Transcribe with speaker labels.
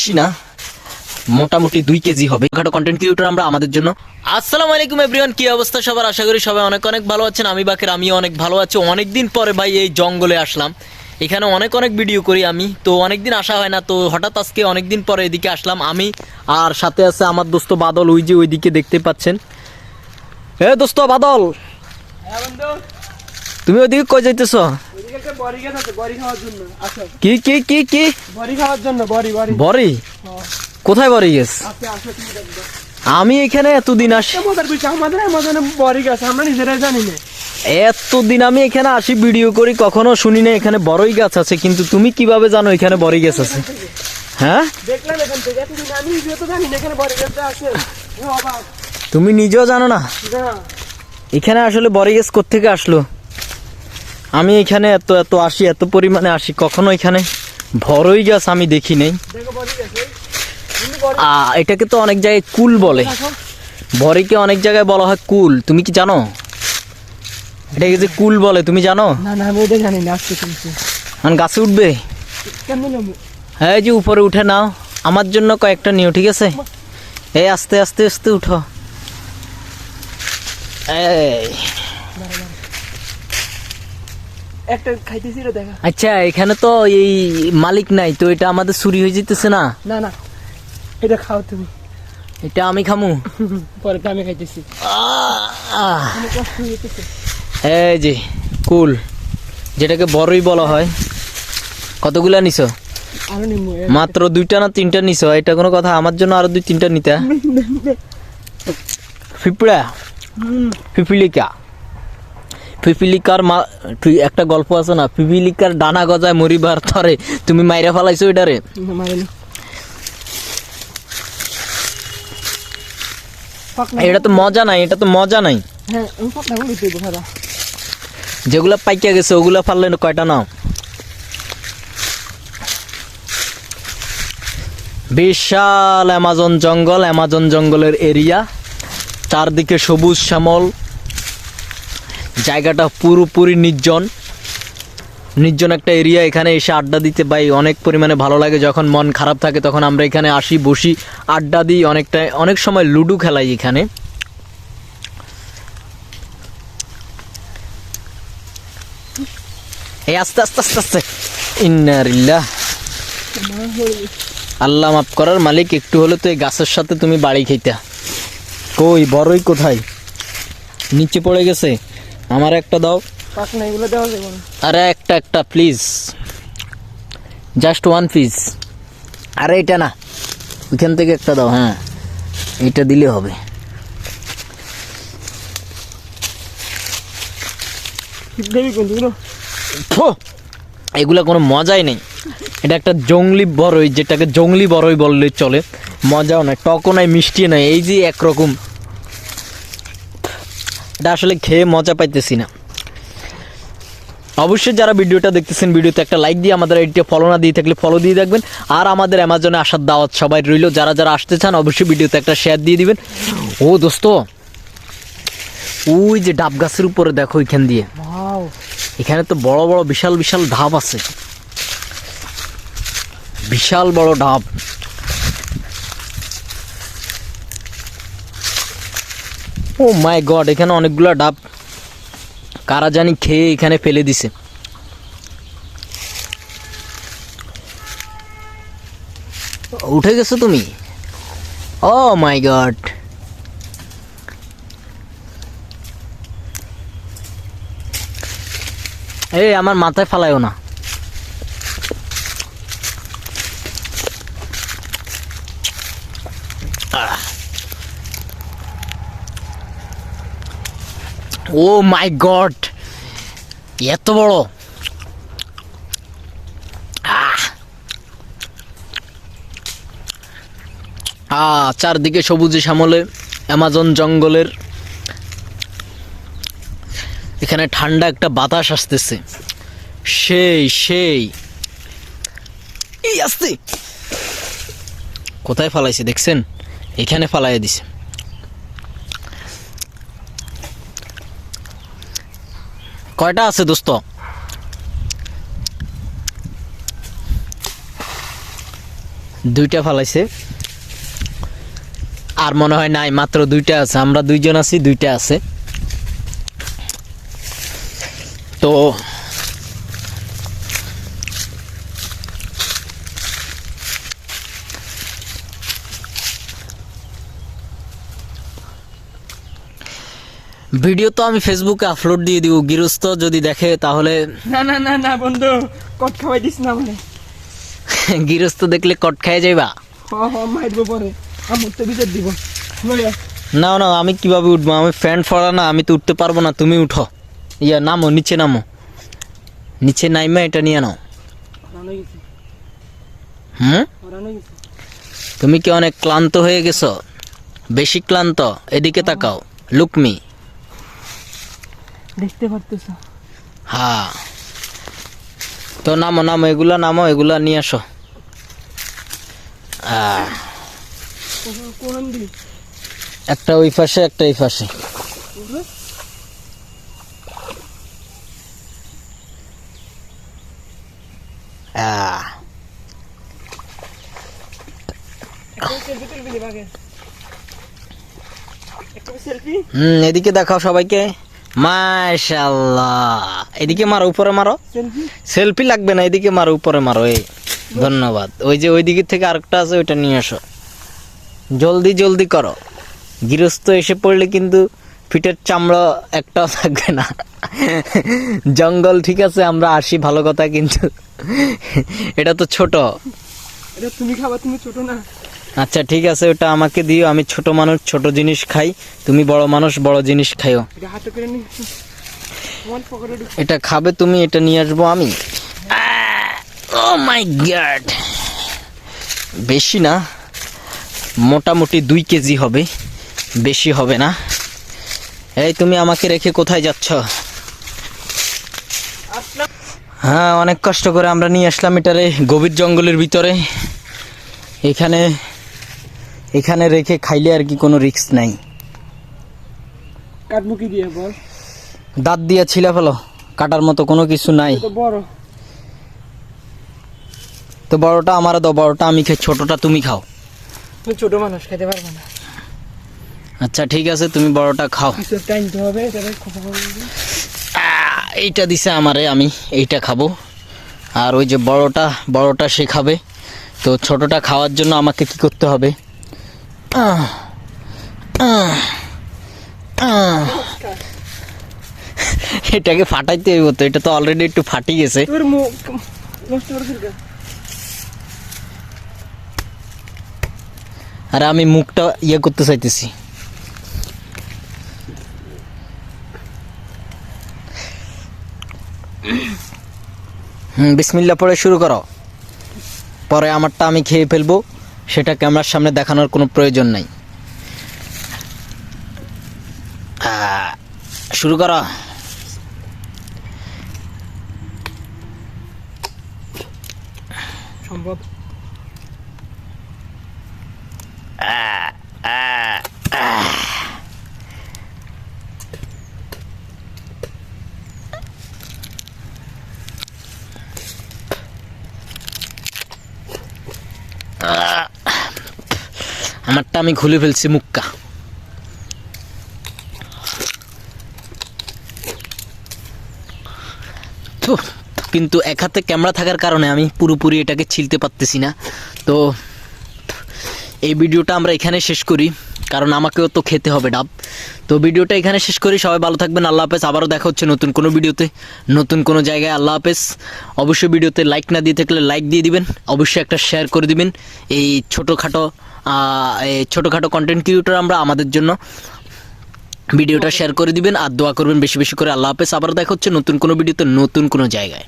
Speaker 1: বেশি না। মোটামুটি দুই কেজি হবে। কন্টেন্ট ক্রিয়েটর আমরা, আমাদের জন্য। আসসালামু আলাইকুম এভরিওয়ান কি অবস্থা সবার? আশা করি সবাই অনেক অনেক ভালো আছেন। আমি বাকের, আমিও অনেক ভালো আছি। অনেক দিন পরে ভাই এই জঙ্গলে আসলাম। এখানে অনেক অনেক ভিডিও করি আমি। তো অনেক দিন আসা হয় না। তো হঠাৎ আজকে অনেক দিন পরে এদিকে আসলাম আমি। আর সাথে আছে আমার দোস্ত বাদল, ওই যে ওইদিকে দেখতে পাচ্ছেন। এ দোস্ত বাদল!
Speaker 2: হ্যাঁ
Speaker 1: তুমি ওইদিকে কই যাইতেছ?
Speaker 2: ওইদিকে একটা বড়ি গাছ আছে বড়ি খাওয়ার জন্য। আসো।
Speaker 1: কি কি কি কি?
Speaker 2: বড়ি খাওয়ার জন্য বড়ি বড়ি।
Speaker 1: বরি
Speaker 2: হ্যাঁ।
Speaker 1: কোথায় বরি গেছ?
Speaker 2: আসো আসো তুমি দেখবে।
Speaker 1: আমি এখানে এতদিন আসি
Speaker 2: আমাদের আমাদের বড়ি গাছ আমরা নিজেরাই জানি না।
Speaker 1: এতদিন আমি এখানে আসি ভিডিও করি কখনো শুনি না এখানে বড়ই গাছ আছে কিন্তু তুমি কীভাবে জানো এখানে বড়ই গাছ আছে? হ্যাঁ?
Speaker 2: বড়ি
Speaker 1: তুমি নিজেও জানো না?
Speaker 2: না।
Speaker 1: এখানে আসলে বড়ই গাছ কোথেকে আসলো? আমি এখানে এত এত আসি এত পরিমাণে আসি কখনো এখানে ভরই গাছ আমি দেখি নেই। এটাকে তো অনেক জায়গায় কুল বলে। বড়িকে অনেক জায়গায় বলা হয় কুল। তুমি কি জানো? এটাকে যে কুল বলে তুমি জানো?
Speaker 2: না
Speaker 1: গাছে উঠবে? হ্যাঁ যে উপরে উঠে নাও। আমার জন্য কয়েকটা নিও ঠিক আছে? এই আস্তে আস্তে আস্তে উঠো। এই।
Speaker 2: একটা খাইতেছি রে দেখা।
Speaker 1: আচ্ছা এখানে তো এই মালিক নাই তো এটা আমাদের চুরি হয়ে যেতেছে না?
Speaker 2: না না এটা খাও তুমি।
Speaker 1: এটা আমি খামু।
Speaker 2: পরে আমি খাইতেছি। হয়ে
Speaker 1: এই যে কুল যেটাকে বড়ই বলা হয়। কতগুলা নিছো? মাত্র দুইটা না তিনটা নিছো? এটা কোনো কথা? আমার জন্য আরও দুই তিনটা নিতা। ফিপড়া পিপিলিকা পিপিলিকার মা তুই একটা গল্প আছে না? পিপিলিকার ডানা গজায় মরিবার থরে তুমি মাইরা ফেলাইছো এটারে এটা তো মজা নাই এটা তো মজা নাই।
Speaker 2: হ্যাঁ
Speaker 1: যেগুলা পাইকা গেছে ওগুলা ফাললে কয়টা নাও? বিশাল অ্যামাজন জঙ্গল অ্যামাজন জঙ্গলের এরিয়া। চারদিকে সবুজ শ্যামল। জায়গাটা পুরোপুরি নির্জন। নির্জন একটা এরিয়া এখানে এসে আড্ডা দিতে পাই অনেক পরিমাণে ভালো লাগে। যখন মন খারাপ থাকে, তখন আমরা এখানে আসি, বসি, আড্ডা দিই অনেকটা, অনেক সময় লুডু খেলাই এখানে। এই আস্তে আস্তে আস্তে আস্তে। ইন্নারিল্লাহ আল্লাহ মাফ করার মালিক, একটু হলে তো এই গাছের সাথে তুমি বাড়ি খাইতা। কই, বড়ই কোথায়? নিচে পড়ে গেছে। আমার একটা দাও।
Speaker 2: পাকনা দেওয়া যাবে
Speaker 1: আরে একটা একটা প্লিজ জাস্ট ওয়ান পিস আরে এটা না। ওইখান থেকে একটা দাও হ্যাঁ। এটা দিলে হবে। এগুলা কোনো মজাই নেই। এটা একটা জংলি বড়ই যেটাকে জংলি বড়ই বললে চলে। মজাও নাই টকও নাই মিষ্টি নাই এই যে একরকম। এটা আসলে খেয়ে মজা পাইতেছি না। অবশ্যই যারা ভিডিওটা দেখতেছেন ভিডিওতে একটা লাইক দিয়ে আমাদের এইটা ফলো না দিয়ে থাকলে ফলো দিয়ে দেখবেন। আর আমাদের অ্যামাজনে আসার দাওয়াত সবাই রইল। যারা যারা আসতে চান অবশ্যই ভিডিওতে একটা শেয়ার দিয়ে দিবেন। ও দোস্ত ওই যে ডাব গাছের উপরে দেখো এখান দিয়ে। এখানে তো বড় বড় বিশাল বিশাল ধাপ আছে। বিশাল বড় ধাপ। ও মাই গড, এখানে অনেকগুলো ডাব। কারা জানি খেয়ে এখানে ফেলে দিছে। উঠে গেছো তুমি? Oh my god. এই, আমার মাথায় ফালাইও না। ও মাই গড এত বড়! আহ, চারদিকে সবুজে শ্যামলে অ্যামাজন জঙ্গলের। এখানে ঠান্ডা একটা বাতাস আসতেছে। সেই সেই। এই আসতে কোথায় ফালাইছে দেখছেন? এখানে ফালাই দিছে। কয়টা আছে দোস্ত? দুইটা ফালাইছে। আর মনে হয় নাই, মাত্র দুইটা আছে। আমরা দুইজন আছি, দুইটা আছে। তো ভিডিও তো আমি ফেসবুকে আপলোড দিয়ে দিব। গৃহস্থ যদি দেখে তাহলে
Speaker 2: না না না না বন্ধু কট খাওয়াই দিস না মানে
Speaker 1: গৃহস্থ দেখলে কট খাই যাইবা?
Speaker 2: হ হ মারবো পরে। আমার তো দিব।
Speaker 1: না না আমি কীভাবে উঠবো? আমি ফ্যান ফড়া না আমি তো উঠতে পারব না। তুমি উঠো। ইয়া নামো নিচে নামো। নিচে নাইমা এটা নিয়ে নাও। হুম? তুমি কি অনেক ক্লান্ত হয়ে গেছো? বেশি ক্লান্ত এদিকে তাকাও। লুকমি।
Speaker 2: দেখতে পারতেছ।
Speaker 1: হ্যাঁ। তো নামো নামো এগুলা নামো এগুলা নিয়ে আসো। একটা ওই পাশে একটা এই পাশে। হুম এদিকে দেখাও সবাইকে। মাশাল্লাহ এদিকে মারো, উপরে মারো।
Speaker 2: সেলফি
Speaker 1: লাগবে না, এদিকে মারো, উপরে মারো, এই। ধন্যবাদ। ওই যে ওই দিকের থেকে আরেকটা আছে, ওইটা নিয়ে আসো। জলদি জলদি করো। গৃহস্থ এসে পড়লে কিন্তু পিঠের চামড়া একটাও থাকবে না। জঙ্গল, ঠিক আছে, আমরা আসি, ভালো কথা, কিন্তু এটা তো ছোট।
Speaker 2: তুমি খাবা, তুমি ছোট না।
Speaker 1: আচ্ছা ঠিক আছে ওটা আমাকে দিও আমি ছোট মানুষ ছোট জিনিস খাই। তুমি বড় মানুষ বড় জিনিস খাইও।
Speaker 2: এটা
Speaker 1: খাবে তুমি এটা নিয়ে আসব আমি। ও মাই গড বেশি না মোটামুটি দুই কেজি হবে। বেশি হবে না। এই তুমি আমাকে রেখে কোথায় যাচ্ছ? হ্যাঁ অনেক কষ্ট করে আমরা নিয়ে আসলাম এটারে গভীর জঙ্গলের ভিতরে। এখানে এখানে রেখে খাইলে আর কি কোনো রিস্ক নাই।
Speaker 2: কাটবো কি দিয়ে বল?
Speaker 1: দাঁত দিয়া ছিলা ফেলো কাটার মতো কোনো কিছু নাই।
Speaker 2: তো বড়।
Speaker 1: তো বড়টা আমার দাও বড়টা আমি খাই ছোটটা তুমি খাও।
Speaker 2: তুমি ছোট মানুষ খেতে পারবে না।
Speaker 1: আচ্ছা ঠিক আছে তুমি বড়টা খাও।
Speaker 2: হবে
Speaker 1: এইটা দিছে আমারে আমি এইটা খাব। আর ওই যে বড়টা বড়টা সে খাবে। তো ছোটটা খাওয়ার জন্য আমাকে কি করতে হবে। এটাকে ফাটাইতে হইব তো এটা তো অলরেডি একটু ফাটি গেছে। আর আমি মুখটা ইয়ে করতে চাইতেছি। হুম বিসমিল্লা পরে শুরু করো। পরে আমারটা আমি খেয়ে ফেলব। সেটা ক্যামেরার সামনে দেখানোর কোনো প্রয়োজন নাই। শুরু করো
Speaker 2: সম্ভব
Speaker 1: আমারটা আমি খুলে ফেলছি মুক্কা। তো, কিন্তু এক হাতে ক্যামেরা থাকার কারণে আমি পুরোপুরি এটাকে ছিলতে পারতেছি না। তো, এই ভিডিওটা আমরা এখানে শেষ করি, কারণ আমাকেও তো খেতে হবে ডাব। তো ভিডিওটা এখানে শেষ করি, সবাই ভালো থাকবেন, আল্লাহ হাফেজ। আবারও দেখা হচ্ছে নতুন কোনো ভিডিওতে, নতুন কোনো জায়গায়, আল্লাহ হাফেজ। অবশ্যই ভিডিওতে লাইক না দিয়ে থাকলে লাইক দিয়ে দিবেন, অবশ্যই একটা শেয়ার করে দিবেন। এই ছোটোখাটো ছোটোখাটো কন্টেন্ট ক্রিয়েটর আমরা আমাদের জন্য ভিডিওটা শেয়ার করে দিবেন আর দোয়া করবেন বেশি বেশি করে। আল্লাহ হাফেজ। আবার দেখা হচ্ছে নতুন কোনো ভিডিওতে নতুন কোনো জায়গায়।